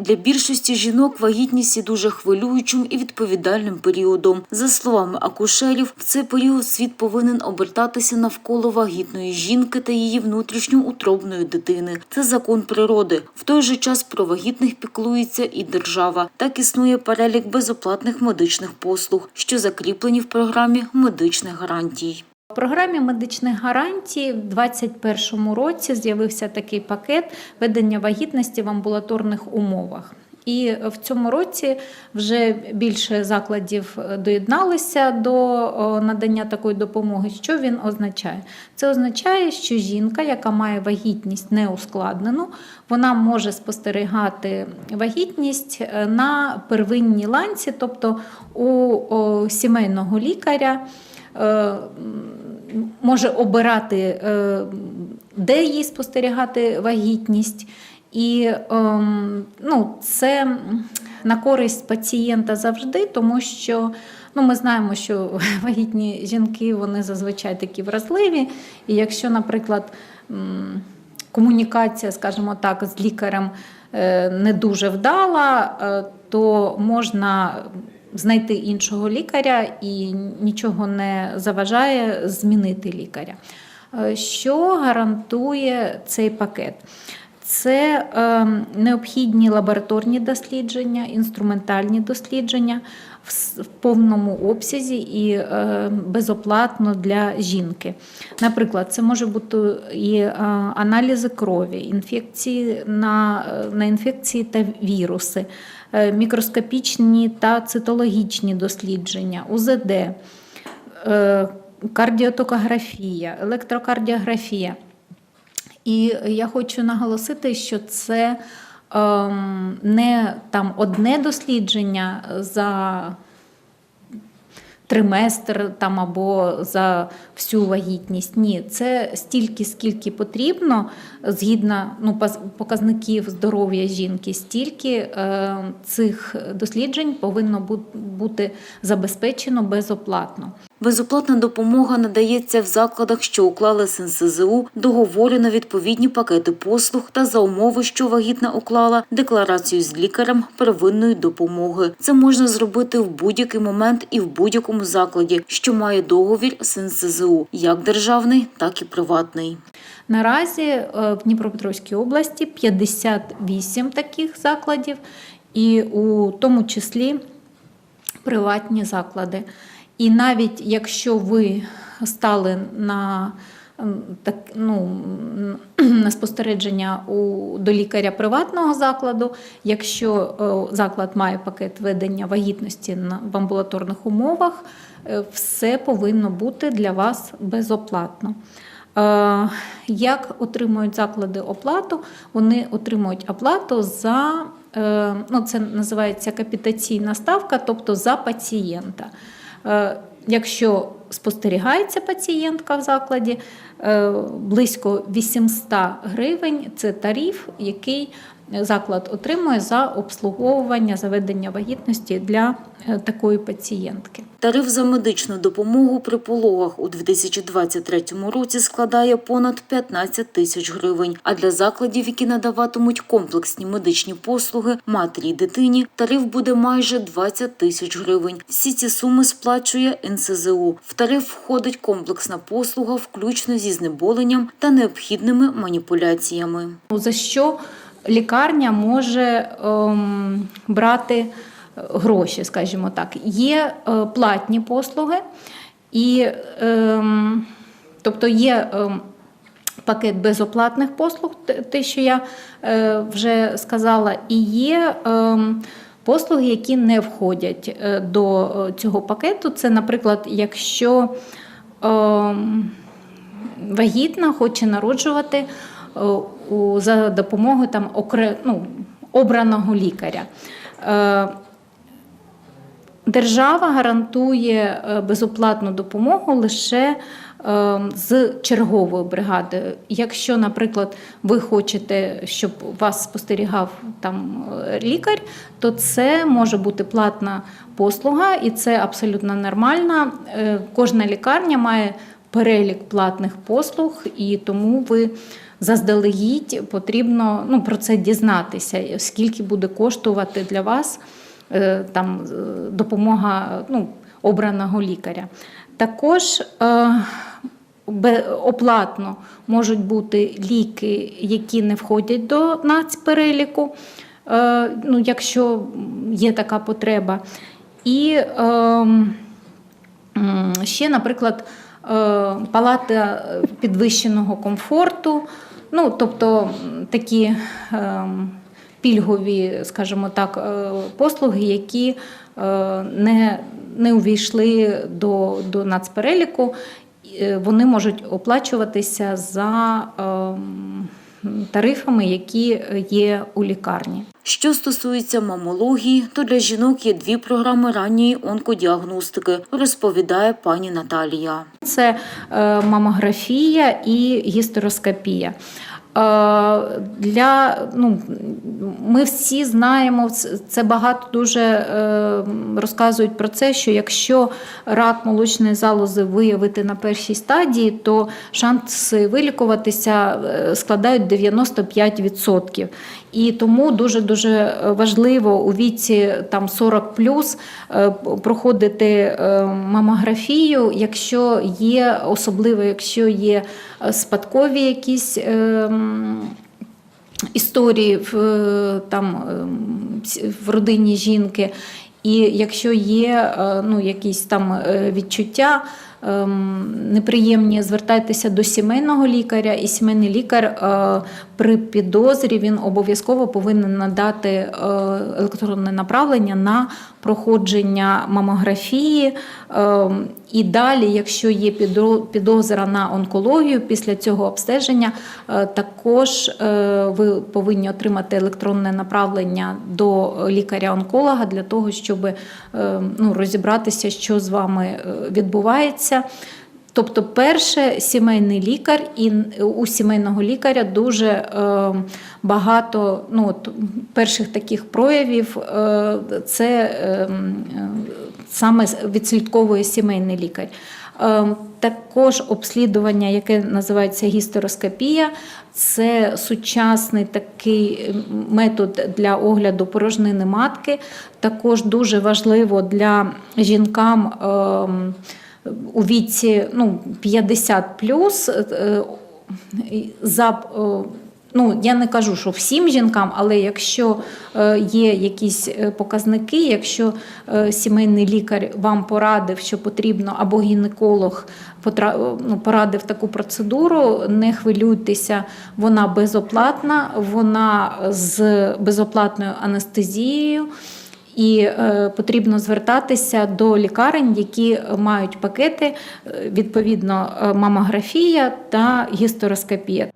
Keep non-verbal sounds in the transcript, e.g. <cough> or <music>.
Для більшості жінок вагітність є дуже хвилюючим і відповідальним періодом. За словами акушерів, в цей період світ повинен обертатися навколо вагітної жінки та її внутрішньоутробної дитини. Це закон природи. В той же час про вагітних піклується і держава. Так існує перелік безоплатних медичних послуг, що закріплені в програмі медичних гарантій. Програмі медичних гарантій в 2021 році з'явився такий пакет ведення вагітності в амбулаторних умовах. І в цьому році вже більше закладів доєдналися до надання такої допомоги. Що він означає? Це означає, що жінка, яка має вагітність неускладнену, вона може спостерігати вагітність е, на первинній ланці, тобто у сімейного лікаря. Може обирати, е, де їй спостерігати вагітність. І ем, ну, це на користь пацієнта завжди, тому що ну, ми знаємо, що <laughs> вагітні жінки вони зазвичай такі вразливі. І якщо, наприклад, комунікація, скажімо так, з лікарем е, не дуже вдала, е, то можна знайти іншого лікаря і нічого не заважає змінити лікаря. Е, Що гарантує цей пакет? Це е, необхідні лабораторні дослідження, інструментальні дослідження в, повному обсязі і е, безоплатно для жінки. Наприклад, це може бути і аналізи крові, інфекції на, на інфекції та віруси, мікроскопічні та цитологічні дослідження, УЗД, е, кардіотокографія, електрокардіографія. І я хочу наголосити, що це ем, не там одне дослідження за триместр там або за всю вагітність. Ні, це стільки, скільки потрібно, згідно ну, показників здоров'я жінки, стільки е, цих досліджень повинно бу- бути забезпечено безоплатно. Безоплатна допомога надається в закладах, що уклали з НСЗУ договори на відповідні пакети послуг та за умови, що вагітна уклала декларацію з лікарем первинної допомоги. Це можна зробити в будь-який момент і в будь-якому закладі, що має договір з НСЗУ, як державний, так і приватний. Наразі е, в Дніпропетровській області 58 таких закладів, і у тому числі приватні заклади. І навіть якщо ви стали на так, ну, на спостереження у, до лікаря приватного закладу, якщо е, заклад має пакет ведення вагітності в амбулаторних умовах, е, все повинно бути для вас безоплатно. Е, Як отримують заклади оплату? Вони отримують оплату за ну, це називається капітаційна ставка, тобто за пацієнта. Е, Якщо спостерігається пацієнтка в закладі, е, близько 800 гривень це тариф, який заклад отримує за обслуговування заведення вагітності для е, такої пацієнтки. Тариф за медичну допомогу при пологах у 2023 році складає понад 15 тисяч гривень. А для закладів, які надаватимуть комплексні медичні послуги матері й дитині, тариф буде майже 20 тисяч гривень. Всі ці суми сплачує НСЗУ. В тариф входить комплексна послуга, включно зі знеболенням та необхідними маніпуляціями. За що лікарня може ем, брати гроші, скажімо так. Є е, платні послуги, і, ем, тобто є ем, пакет безоплатних послуг, те- що я е, вже сказала, і є. Послуги, які не входять е, до цього пакету, це, наприклад, якщо вагітна хоче народжувати у, за допомогою там, окре, ну, обраного лікаря. Е, Держава гарантує е, безоплатну допомогу лише е, з черговою бригадою. Якщо, наприклад, ви хочете, щоб вас спостерігав там лікар, то це може бути платна послуга, і це абсолютно нормально. Кожна лікарня має перелік платних послуг, і тому ви заздалегідь потрібно ну, про це дізнатися, скільки буде коштувати для вас е, там, допомога ну, обраного лікаря. Також е, оплатно можуть бути ліки, які не входять до нацпереліку, е, ну, якщо є така потреба. І ем, Ще, наприклад, палата підвищеного комфорту, ну, тобто такі ем, пільгові, скажімо так, е, послуги, які е, не, не увійшли до, до нацпереліку, е, вони можуть оплачуватися за ем, тарифами, які є у лікарні. Що стосується мамології, то для жінок є дві програми ранньої онкодіагностики, розповідає пані Наталія. Це е, мамографія і гістероскопія. Е, Для, ну, ми всі знаємо, це- багато дуже е, розказують про це, що якщо рак молочної залози виявити на першій стадії, то шанси вилікуватися е, складають 95%. І тому дуже дуже важливо у віці там 40 плюс проходити мамографію, якщо є особливо, якщо є спадкові якісь. Історії в, е, там, ем, в родині жінки, і якщо є е, ну, якісь там е, відчуття неприємні, звертайтеся до сімейного лікаря, і сімейний лікар е, при підозрі він обов'язково повинен надати е, електронне направлення на проходження мамографії. Ем, І далі, якщо є підозра на онкологію, після цього обстеження е, також ви повинні отримати електронне направлення до лікаря-онколога для того, щоб е, ну, розібратися, що з вами е, відбувається. Тобто, перше, сімейний лікар, і у сімейного лікаря дуже е, багато ну, от, перших таких проявів е, це е, саме відслідковує сімейний лікар. Також обслідування, яке називається гістероскопія, це сучасний такий метод для огляду порожнини матки. Також дуже важливо для жінкам. У віці ну, 50 плюс е, за е, Ну, я не кажу, що всім жінкам, але якщо е, є якісь е, показники, якщо е, сімейний лікар вам порадив, що потрібно, або гінеколог потра- ну, порадив таку процедуру, не хвилюйтеся, вона безоплатна, вона з безоплатною анестезією. І е, потрібно звертатися до лікарень, які мають пакети, е, відповідно, е, мамографія та гістероскопія.